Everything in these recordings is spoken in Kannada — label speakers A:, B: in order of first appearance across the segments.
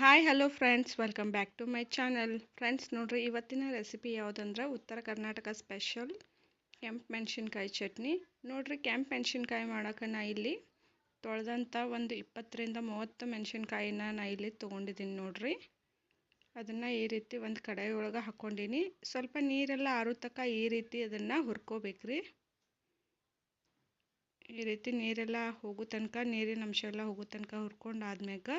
A: Hi hello friends welcome back to my channel friends ನೋಡ್ರಿ, ಇವತ್ತಿನ ರೆಸಿಪಿ ಯಾವುದಂದ್ರೆ ಉತ್ತರ ಕರ್ನಾಟಕ ಸ್ಪೆಷಲ್ ಕೆಂಪು ಮೆಣಸಿನ್ಕಾಯಿ ಚಟ್ನಿ. ನೋಡ್ರಿ, ಕೆಂಪು ಮೆಣಸಿನ್ಕಾಯಿ ಮಾಡೋಕೆ ನಾ ಇಲ್ಲಿ ತೊಳೆದಂಥ ಒಂದು ಇಪ್ಪತ್ತರಿಂದ ಮೂವತ್ತು ಮೆಣಸಿನ್ಕಾಯಿನ ನಾ ಇಲ್ಲಿ ತೊಗೊಂಡಿದ್ದೀನಿ ನೋಡ್ರಿ. ಅದನ್ನು ಈ ರೀತಿ ಒಂದು ಕಡಾಯಿ ಒಳಗೆ ಹಾಕ್ಕೊಂಡೀನಿ ಸ್ವಲ್ಪ ನೀರೆಲ್ಲ ಆರು ತನಕ ಈ ರೀತಿ ಅದನ್ನು ಹುರ್ಕೋಬೇಕ್ರಿ. ಈ ರೀತಿ ನೀರೆಲ್ಲ ಹೋಗೋ ತನಕ ನೀರಿನ ಅಂಶ ಎಲ್ಲ ಹೋಗೋ ತನಕ ಹುರ್ಕೊಂಡು ಆದ್ಮ್ಯಾಗ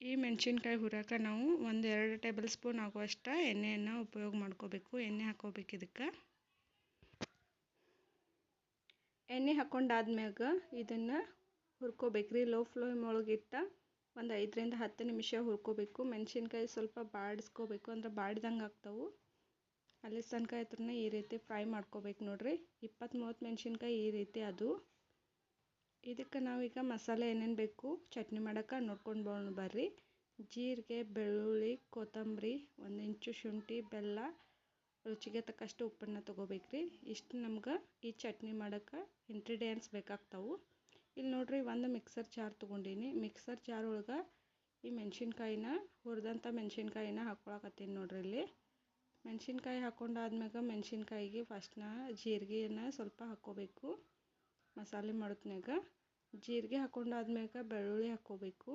A: ಈ ಮೆಣಸಿನ್ಕಾಯಿ ಹುರಕ್ಕೆ ನಾವು ಒಂದು ಎರಡು ಟೇಬಲ್ ಸ್ಪೂನ್ ಆಗುವಷ್ಟು ಎಣ್ಣೆಯನ್ನು ಉಪಯೋಗ ಮಾಡ್ಕೋಬೇಕು, ಎಣ್ಣೆ ಹಾಕೋಬೇಕು ಇದಕ್ಕೆ. ಎಣ್ಣೆ ಹಾಕ್ಕೊಂಡಾದ್ಮ್ಯಾಗ ಇದನ್ನು ಹುರ್ಕೋಬೇಕ್ರಿ, ಲೋ ಫ್ಲೇಮ್ ಒಳಗಿಟ್ಟ ಒಂದು ಐದರಿಂದ ಹತ್ತು ನಿಮಿಷ ಹುರ್ಕೋಬೇಕು. ಮೆಣಸಿನ್ಕಾಯಿ ಸ್ವಲ್ಪ ಬಾಡಿಸ್ಕೋಬೇಕು, ಅಂದ್ರೆ ಬಾಡ್ದಂಗೆ ಆಗ್ತವೆ. ಅಲ್ಲಿ ತನಕ ಇದ್ರನ್ನ ಈ ರೀತಿ ಫ್ರೈ ಮಾಡ್ಕೋಬೇಕು ನೋಡಿರಿ. ಇಪ್ಪತ್ತು ಮೂವತ್ತು ಮೆಣಸಿನ್ಕಾಯಿ ಈ ರೀತಿ ಅದು ಇದಕ್ಕೆ ನಾವೀಗ ಮಸಾಲೆ ಏನೇನು ಬೇಕು, ಚಟ್ನಿ ಮಾಡೋಕ್ಕೆ ನೋಡ್ಕೊಂಡು ಬರ್ರಿ. ಜೀರಿಗೆ, ಬೆಳ್ಳುಳ್ಳಿ, ಕೊತ್ತಂಬರಿ, ಒಂದು ಇಂಚು ಶುಂಠಿ, ಬೆಲ್ಲ, ರುಚಿಗೆ ತಕ್ಕಷ್ಟು ಉಪ್ಪನ್ನು ತೊಗೋಬೇಕ್ರಿ. ಇಷ್ಟು ನಮ್ಗೆ ಈ ಚಟ್ನಿ ಮಾಡೋಕ್ಕೆ ಇಂಗ್ರೀಡಿಯೆಂಟ್ಸ್ ಬೇಕಾಗ್ತವೆ. ಇಲ್ಲಿ ನೋಡ್ರಿ ಒಂದು ಮಿಕ್ಸರ್ ಜಾರ್ ತೊಗೊಂಡೀನಿ. ಮಿಕ್ಸರ್ ಜಾರ್ ಒಳಗೆ ಈ ಮೆಣಸಿನ್ಕಾಯಿನ ಹುರಿದಂಥ ಮೆಣಸಿನ್ಕಾಯಿನ ಹಾಕ್ಕೊಳಕತ್ತೀನಿ ನೋಡ್ರಿ ಇಲ್ಲಿ. ಮೆಣಸಿನ್ಕಾಯಿ ಹಾಕ್ಕೊಂಡಾದ್ಮ್ಯಾಗ ಮೆಣಸಿನ್ಕಾಯಿಗೆ ಫಸ್ಟ್ನ ಜೀರಿಗೆಯನ್ನು ಸ್ವಲ್ಪ ಹಾಕ್ಕೋಬೇಕು ಮಸಾಲೆ ಮಾಡೋದ್ಮ್ಯಾಗ ಜೀರಿಗೆ ಹಾಕೊಂಡಾದ್ಮ್ಯಾಗ ಬೆಳ್ಳುಳ್ಳಿ ಹಾಕ್ಕೋಬೇಕು.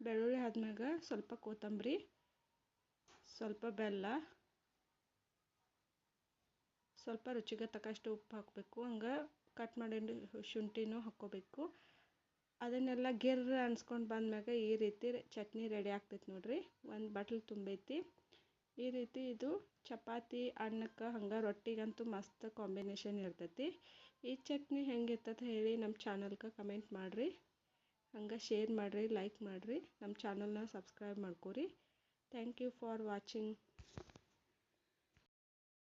A: ಬೆಳ್ಳುಳ್ಳಿ ಆದ್ಮ್ಯಾಗ ಸ್ವಲ್ಪ ಕೊತ್ತಂಬರಿ, ಸ್ವಲ್ಪ ಬೆಲ್ಲ, ಸ್ವಲ್ಪ ರುಚಿಗೆ ತಕ್ಕಷ್ಟು ಉಪ್ಪು ಹಾಕಬೇಕು. ಹಂಗೆ ಕಟ್ ಮಾಡಿ ಶುಂಠಿನೂ ಹಾಕ್ಕೋಬೇಕು. ಅದನ್ನೆಲ್ಲ ಗಿರ್ರ ಅನ್ಸ್ಕೊಂಡು ಬಂದ್ಮ್ಯಾಗ ಈ ರೀತಿ ಚಟ್ನಿ ರೆಡಿ ಆಗ್ತೈತಿ ನೋಡ್ರಿ. ಒಂದು ಬಟ್ಲು ತುಂಬೈತಿ. ಈ ರೀತಿ ಇದು ಚಪಾತಿ, ಅನ್ನಕ್ಕೆ, ಹಂಗೆ ರೊಟ್ಟಿಗಂತೂ ಮಸ್ತ್ ಕಾಂಬಿನೇಷನ್ ಇರ್ತೈತಿ. ಈ ಚಟ್ನಿ ಹೆಂಗಿರ್ತದೆ ಹೇಳಿ ನಮ್ಮ ಚಾನಲ್ಗೆ ಕಮೆಂಟ್ ಮಾಡಿರಿ. ಹಂಗೆ ಶೇರ್ ಮಾಡಿರಿ ಲೈಕ್ ಮಾಡಿರಿ. ನಮ್ಮ ಚಾನಲ್ನ ಸಬ್ಸ್ಕ್ರೈಬ್ ಮಾಡ್ಕೊರಿ. Thank you for watching